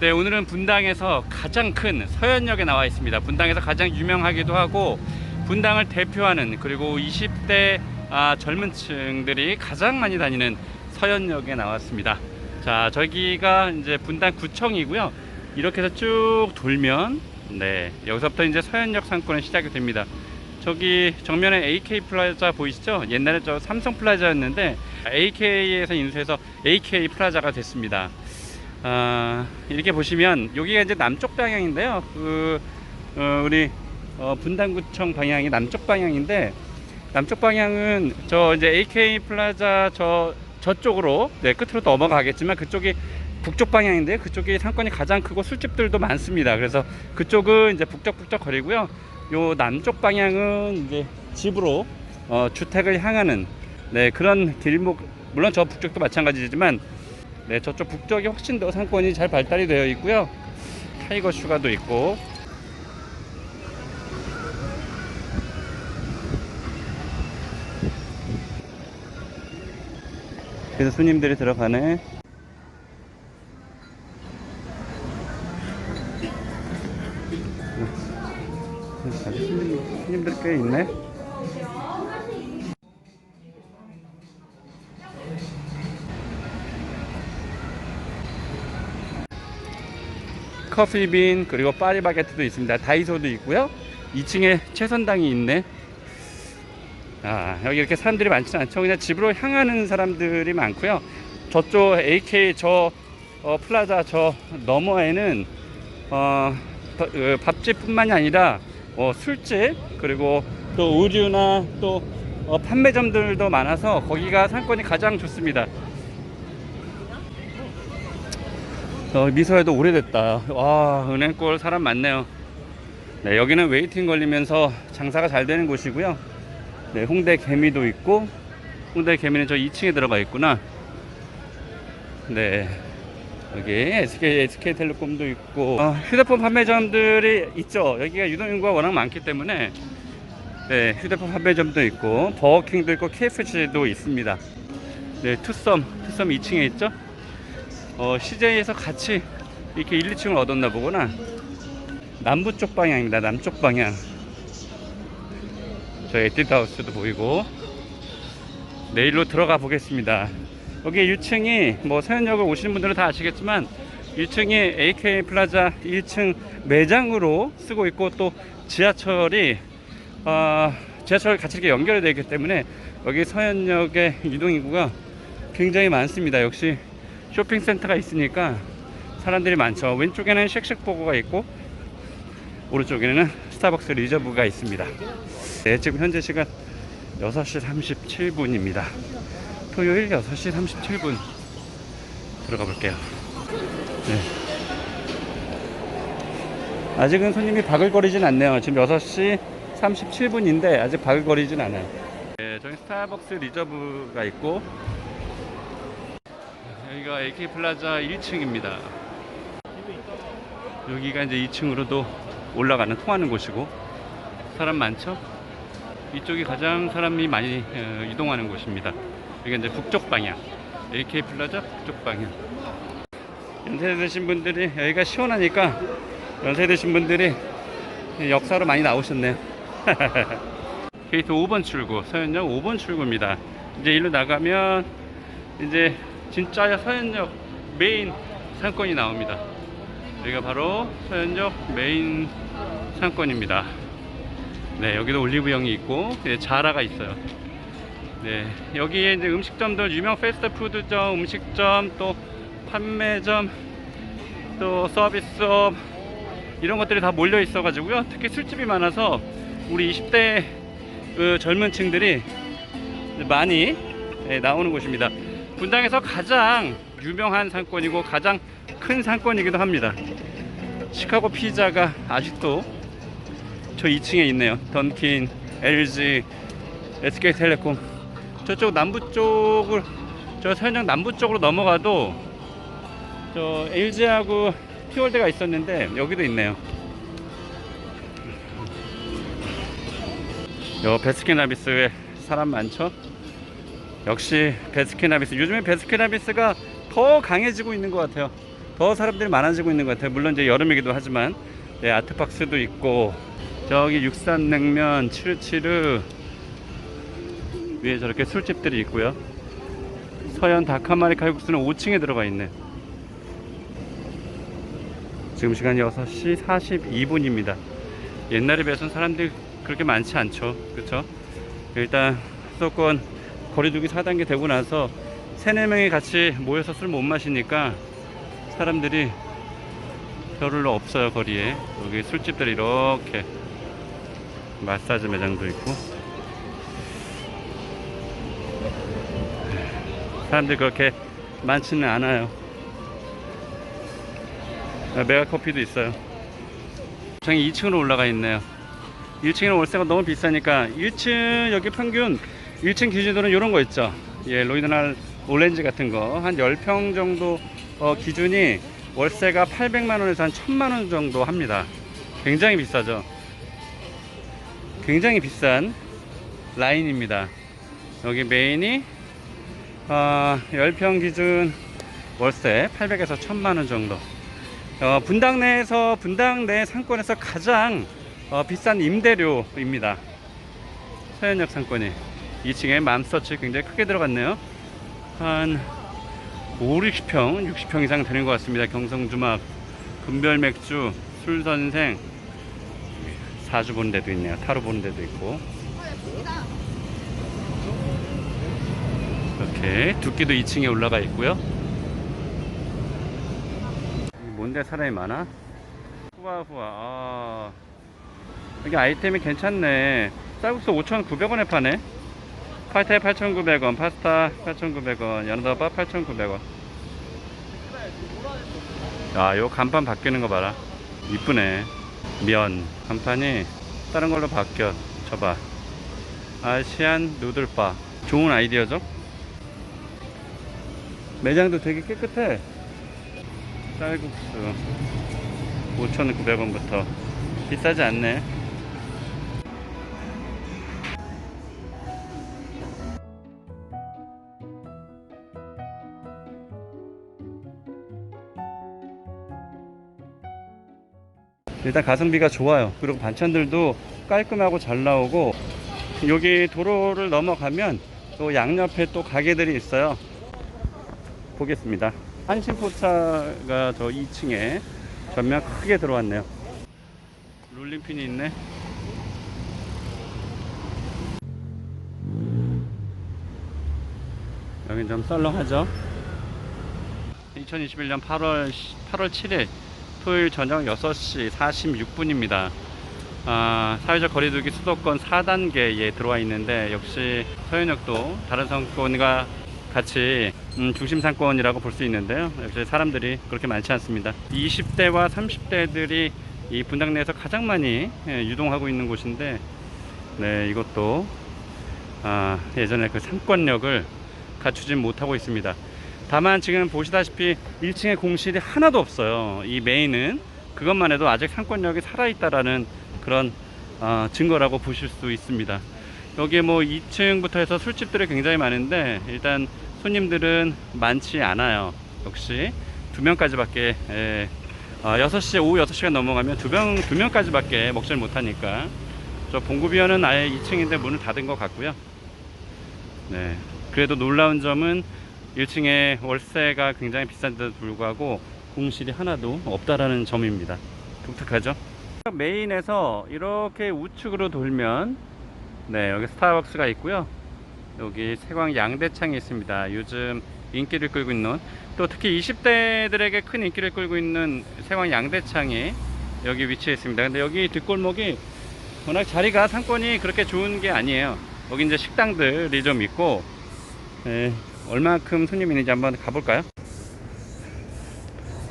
네, 오늘은 분당에서 가장 큰 서현역에 나와 있습니다. 분당에서 가장 유명하기도 하고 분당을 대표하는 그리고 20대 아, 젊은 층들이 가장 많이 다니는 서현역에 나왔습니다. 자, 저기가 이제 분당 구청이고요. 이렇게 해서 쭉 돌면 네, 여기서부터 이제 서현역 상권은 시작이 됩니다. 저기 정면에 AK 플라자 보이시죠? 옛날에 저 삼성 플라자였는데 AK에서 인수해서 AK 플라자가 됐습니다. 아, 이렇게 보시면 여기가 이제 남쪽 방향인데요. 그 어, 우리 어, 분당구청 방향이 남쪽 방향인데 남쪽 방향은 저 이제 AK 플라자 저 저쪽으로 네, 끝으로 넘어가겠지만 그쪽이 북쪽 방향인데 그쪽이 상권이 가장 크고 술집들도 많습니다. 그래서 그쪽은 이제 북적북적 거리고요. 요 남쪽 방향은 이제 집으로 어, 주택을 향하는 네, 그런 길목 물론 저 북쪽도 마찬가지지만 네, 저쪽 북쪽이 훨씬 더 상권이 잘 발달이 되어 있고요. 타이거 슈가도 있고. 그래서 손님들이 들어가네. 손님, 손님들 꽤 있네. 커피빈 그리고 파리바게트도 있습니다. 다이소도 있고요. 2층에 최선당이 있네. 아 여기 이렇게 사람들이 많지는 않죠. 그냥 집으로 향하는 사람들이 많고요. 저쪽 AK 저 어, 플라자 저 너머에는 어, 바- 그 밥집뿐만이 아니라 어, 술집 그리고 또 의류나 또 어, 판매점들도 많아서 거기가 상권이 가장 좋습니다. 어, 미소에도 오래됐다. 와, 은행골 사람 많네요. 네, 여기는 웨이팅 걸리면서 장사가 잘 되는 곳이고요. 네, 홍대 개미도 있고, 홍대 개미는 저 2층에 들어가 있구나. 네. 여기 SK, SK텔레콤도 있고, 어, 휴대폰 판매점들이 있죠. 여기가 유동 인구가 워낙 많기 때문에, 네, 휴대폰 판매점도 있고, 버거킹도 있고, KFC도 있습니다. 네, 투썸, 투썸 2층에 있죠. 어, CJ에서 같이 이렇게 1, 2층을 얻었나 보구나. 남부 쪽 방향입니다. 남쪽 방향. 저 에뛰드하우스도 보이고. 내일로 들어가 보겠습니다. 여기 1층이 뭐 서현역을 오시는 분들은 다 아시겠지만 1층이 AK 플라자 1층 매장으로 쓰고 있고 또 지하철이 어, 지하철 같이 이렇게 연결이 되어 있기 때문에 여기 서현역의 유동인구가 굉장히 많습니다. 역시 쇼핑센터가 있으니까 사람들이 많죠. 왼쪽에는 쉑쉑버거가 있고 오른쪽에는 스타벅스 리저브가 있습니다. 네, 지금 현재 시간 6시 37분입니다. 토요일 6시 37분 들어가 볼게요. 네. 아직은 손님이 바글거리진 않네요. 지금 6시 37분인데 아직 바글거리진 않아요. 네, 저기 스타벅스 리저브가 있고 여기가 AK 플라자 1층입니다. 여기가 이제 2층으로도 올라가는 통하는 곳이고 사람 많죠? 이쪽이 가장 사람이 많이 어, 이동하는 곳입니다. 여기가 이제 북쪽 방향. AK 플라자 북쪽 방향. 연세 드신 분들이 여기가 시원하니까 연세 드신 분들이 역사로 많이 나오셨네요. 게이트 5번 출구, 서현역 5번 출구입니다. 이제 일로 나가면 이제 진짜 서현역 메인 상권이 나옵니다. 여기가 바로 서현역 메인 상권입니다. 네, 여기도 올리브영이 있고 네, 자라가 있어요. 네, 여기에 이제 음식점들 유명 패스트푸드점, 음식점 또 판매점 또 서비스업 이런 것들이 다 몰려 있어 가지고요. 특히 술집이 많아서 우리 20대 그 젊은 층들이 많이 네, 나오는 곳입니다. 분당에서 가장 유명한 상권이고 가장 큰 상권이기도 합니다. 시카고 피자가 아직도 저 2층에 있네요. 던킨, LG, SK텔레콤. 저쪽 남부 쪽을 저 서현역 남부 쪽으로 넘어가도 저 LG하고 티월드가 있었는데 여기도 있네요. 요 베스킨라빈스에 사람 많죠? 역시 베스킨라빈스 요즘에 베스킨라빈스가 더 강해지고 있는 것 같아요 더 사람들이 많아지고 있는 것 같아요. 물론 이제 여름이기도 하지만 네, 아트박스도 있고 저기 육산냉면 치르치르 위에 저렇게 술집들이 있고요. 서현 닭한마리 칼국수는 5층에 들어가 있네. 지금 시간이 6시 42분입니다. 옛날에 비해서는 사람들이 그렇게 많지 않죠. 그렇죠? 일단 수도권 거리두기 4단계 되고 나서 3, 4명이 같이 모여서 술 못 마시니까 사람들이 별로 없어요 거리에. 여기 술집들이 이렇게 마사지 매장도 있고. 사람들이 그렇게 많지는 않아요. 아, 메가 커피도 있어요. 저기 2층으로 올라가 있네요. 1층에는 월세가 너무 비싸니까 1층 여기 평균 1층 기준으로는 이런 거 있죠. 예 로이드날 오렌지 같은 거. 한 10평 정도 어, 기준이 월세가 800만 원에서 한 1000만 원 정도 합니다. 굉장히 비싸죠. 굉장히 비싼 라인입니다. 여기 메인이 어, 10평 기준 월세 800에서 1000만 원 정도. 어, 분당 내에서 분당 내 상권에서 가장 어, 비싼 임대료입니다. 서현역 상권이 2층에 맘서치 굉장히 크게 들어갔네요. 한 5, 60평, 60평 이상 되는 것 같습니다. 경성주막, 금별맥주, 술선생, 사주 보는 데도 있네요. 타로 보는 데도 있고. 이렇게 두끼도 2층에 올라가 있고요. 뭔데 사람이 많아? 후아 후아. 아. 여기 아이템이 괜찮네. 쌀국수 5,900원에 파네. 파이타이 8,900원, 파스타 8,900원, 연어덮밥 8,900원. 아, 요 간판 바뀌는 거 봐라. 이쁘네. 면 간판이 다른 걸로 바뀌어. 저봐. 아시안 누들바. 좋은 아이디어죠? 매장도 되게 깨끗해. 쌀국수 5,900원부터 비싸지 않네. 일단 가성비가 좋아요. 그리고 반찬들도 깔끔하고 잘 나오고 여기 도로를 넘어가면 또 양옆에 또 가게들이 있어요. 보겠습니다. 한신포차가 저 2층에 전면 크게 들어왔네요. 롤링핀이 있네. 여긴 좀 썰렁하죠? 2021년 8월 8월 7일 토요일 저녁 6시 46분입니다. 아, 사회적 거리두기 수도권 4단계에 들어와 있는데 역시 서현역도 다른 상권과 같이 음, 중심 상권이라고 볼 수 있는데요. 역시 사람들이 그렇게 많지 않습니다. 20대와 30대들이 이 분당 내에서 가장 많이 예, 유동하고 있는 곳인데 네, 이것도 아, 예전에 그 상권력을 갖추진 못하고 있습니다. 다만 지금 보시다시피 1층에 공실이 하나도 없어요. 이 메인은 그것만 해도 아직 상권력이 살아있다라는 그런 어, 증거라고 보실 수 있습니다. 여기 뭐 2층부터 해서 술집들이 굉장히 많은데 일단 손님들은 많지 않아요. 역시 두 명까지밖에 예, 어, 6시 오후 6시가 넘어가면 두 명 두 명까지밖에 먹질 못하니까 저 봉구비어는 아예 2층인데 문을 닫은 것 같고요. 네. 그래도 놀라운 점은 1층에 월세가 굉장히 비싼데도 불구하고 공실이 하나도 없다라는 점입니다. 독특하죠? 메인에서 이렇게 우측으로 돌면 네 여기 스타벅스가 있고요. 여기 세광 양대창이 있습니다. 요즘 인기를 끌고 있는 또 특히 20대들에게 큰 인기를 끌고 있는 세광 양대창이 여기 위치해 있습니다. 근데 여기 뒷골목이 워낙 자리가 상권이 그렇게 좋은 게 아니에요. 여기 이제 식당들이 좀 있고 네, 얼마큼 손님이 있는지 한번 가볼까요?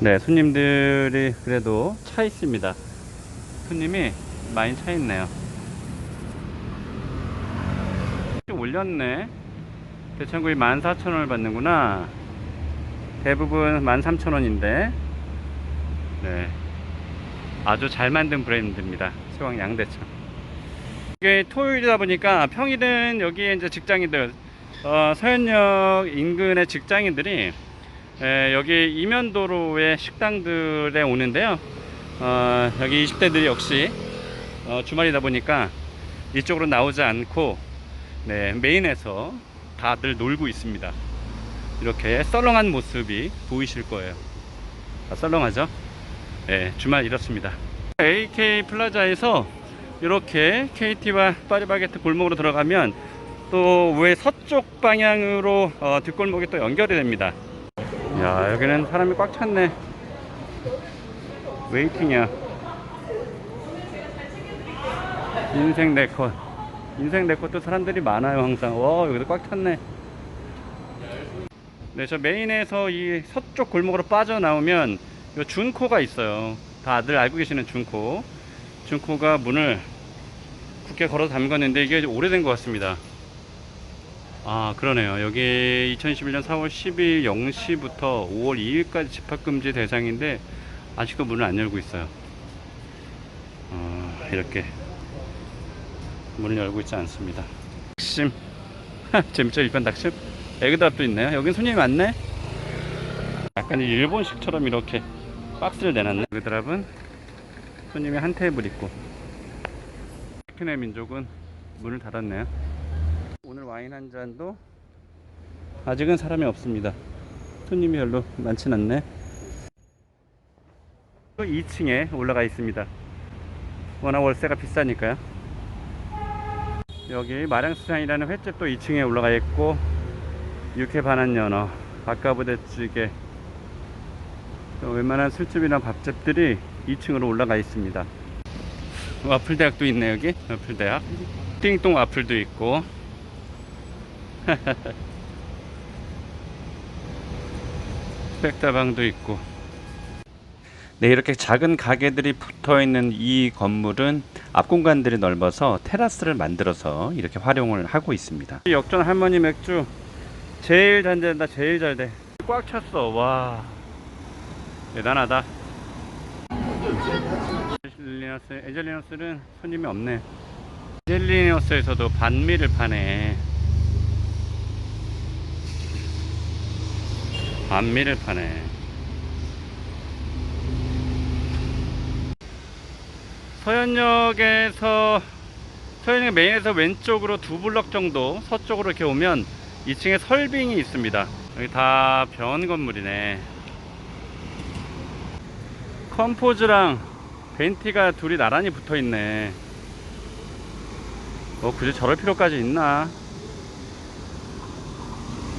네, 손님들이 그래도 차 있습니다. 손님이 많이 차 있네요. 좀 올렸네. 대창구이 14,000원을 받는구나. 대부분 13,000원인데. 네. 아주 잘 만든 브랜드입니다. 수왕 양대창. 이게 토요일이다 보니까 평일은 여기에 이제 직장인들, 어, 서현역 인근의 직장인들이 에, 여기 이면도로의 식당들에 오는데요. 어, 여기 20대들이 역시 어, 주말이다 보니까 이쪽으로 나오지 않고 네, 메인에서 다들 놀고 있습니다. 이렇게 썰렁한 모습이 보이실 거예요. 아, 썰렁하죠? 네, 주말 이렇습니다. AK 플라자에서 이렇게 KT와 파리바게트 골목으로 들어가면 또 왜 서쪽 방향으로 어, 뒷골목이 또 연결이 됩니다. 야 여기는 사람이 꽉 찼네. 웨이팅이야. 인생 네컷. 인생 네컷도 사람들이 많아요 항상. 와 여기도 꽉 찼네. 네, 저 메인에서 이 서쪽 골목으로 빠져나오면 요 준코가 있어요. 다들 알고 계시는 준코. 준코가 문을 굳게 걸어 담갔는데 이게 오래된 것 같습니다. 아, 그러네요. 여기 2021년 4월 10일 0시부터 5월 2일까지 집합금지 대상인데 아직도 문을 안 열고 있어요. 어, 이렇게 문을 열고 있지 않습니다. 닭심. 재밌죠? 일반 닭심? 에그답도 있네요. 여긴 손님이 많네. 약간 일본식처럼 이렇게 박스를 내놨네. 에그드랍은 손님이 한 테이블 있고. 치킨의 민족은 문을 닫았네요. 와인 한 잔도 아직은 사람이 없습니다. 손님이 별로 많진 않네. 또 2층에 올라가 있습니다. 워낙 월세가 비싸니까요. 여기 마량수산이라는 횟집도 2층에 올라가 있고 육회 반한 연어, 바카부대찌개, 또 웬만한 술집이나 밥집들이 2층으로 올라가 있습니다. 와플 대학도 있네 여기 와플 대학. 띵동 와플도 있고. 백다방도 있고. 네, 이렇게 작은 가게들이 붙어 있는 이 건물은 앞 공간들이 넓어서 테라스를 만들어서 이렇게 활용을 하고 있습니다. 이 역전 할머니 맥주 제일 잘 된다, 제일 잘 돼. 꽉 찼어, 와. 대단하다. 에젤리너스는 손님이 없네. 에젤리너스에서도 반미를 파네. 반미를 파네. 서현역에서 서현역 메인에서 왼쪽으로 두 블럭 정도 서쪽으로 이렇게 오면 2층에 설빙이 있습니다. 여기 다 병원 건물이네. 컴포즈랑 벤티가 둘이 나란히 붙어 있네. 뭐 굳이 저럴 필요까지 있나?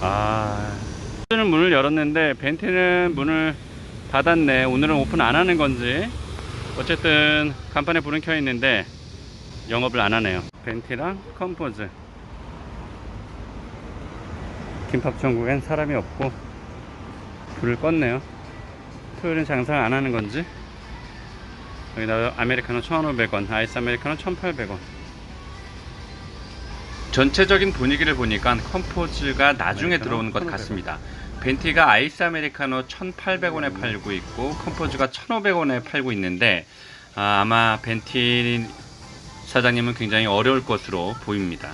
아, 는 문을 열었는데 벤티는 문을 닫았네. 오늘은 오픈 안 하는 건지. 어쨌든 간판에 불은 켜 있는데 영업을 안 하네요. 벤티랑 컴포즈. 김밥 천국엔 사람이 없고 불을 껐네요. 토요일은 장사를 안 하는 건지. 여기다 아메리카노 1,500원, 아이스 아메리카노 1,800원. 전체적인 분위기를 보니까 컴포즈가 나중에 들어오는 것 같습니다. 벤티가 아이스 아메리카노 1,800원에 팔고 있고 컴포즈가 1,500원에 팔고 있는데 아, 아마 벤티 사장님은 굉장히 어려울 것으로 보입니다.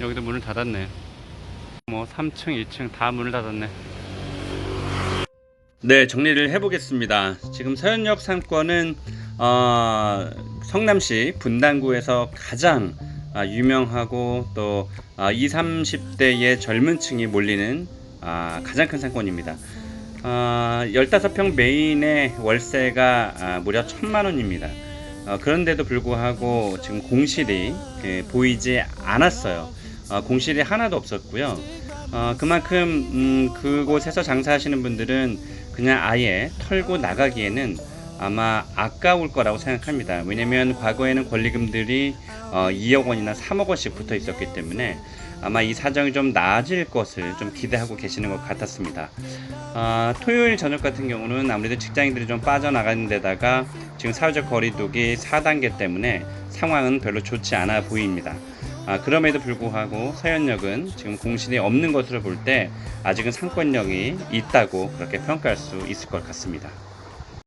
여기도 문을 닫았네. 뭐 3층, 2층 다 문을 닫았네. 네, 정리를 해보겠습니다. 지금 서현역 상권은 어, 성남시 분당구에서 가장 아, 유명하고 또 아, 20, 30대의 젊은 층이 몰리는 아, 가장 큰 상권입니다. 아, 15평 메인의 월세가 아, 무려 천만 원입니다. 어, 그런데도 불구하고 지금 공실이 예, 보이지 않았어요. 어, 공실이 하나도 없었고요. 어, 그만큼 음, 그곳에서 장사하시는 분들은 그냥 아예 털고 나가기에는 아마 아까울 거라고 생각합니다. 왜냐면 과거에는 권리금들이 어, 2억 원이나 3억 원씩 붙어 있었기 때문에 아마 이 사정이 좀 나아질 것을 좀 기대하고 계시는 것 같았습니다. 아, 토요일 저녁 같은 경우는 아무래도 직장인들이 좀 빠져나가는 데다가 지금 사회적 거리두기 4단계 때문에 상황은 별로 좋지 않아 보입니다. 아, 그럼에도 불구하고 서현역은 지금 공실이 없는 것으로 볼 때 아직은 상권력이 있다고 그렇게 평가할 수 있을 것 같습니다.